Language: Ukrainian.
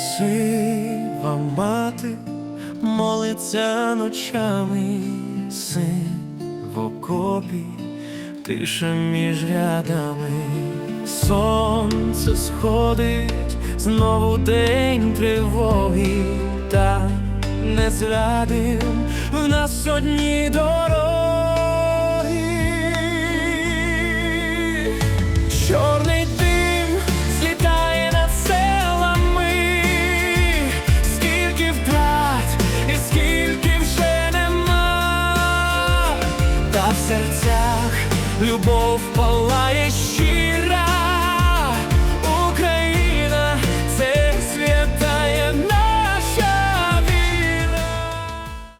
Сива мати молиться ночами, син в окопі, тиша між рядами, сонце сходить, знову день тривоги, та не зрадим в нас одні дороги. серцях любов палає.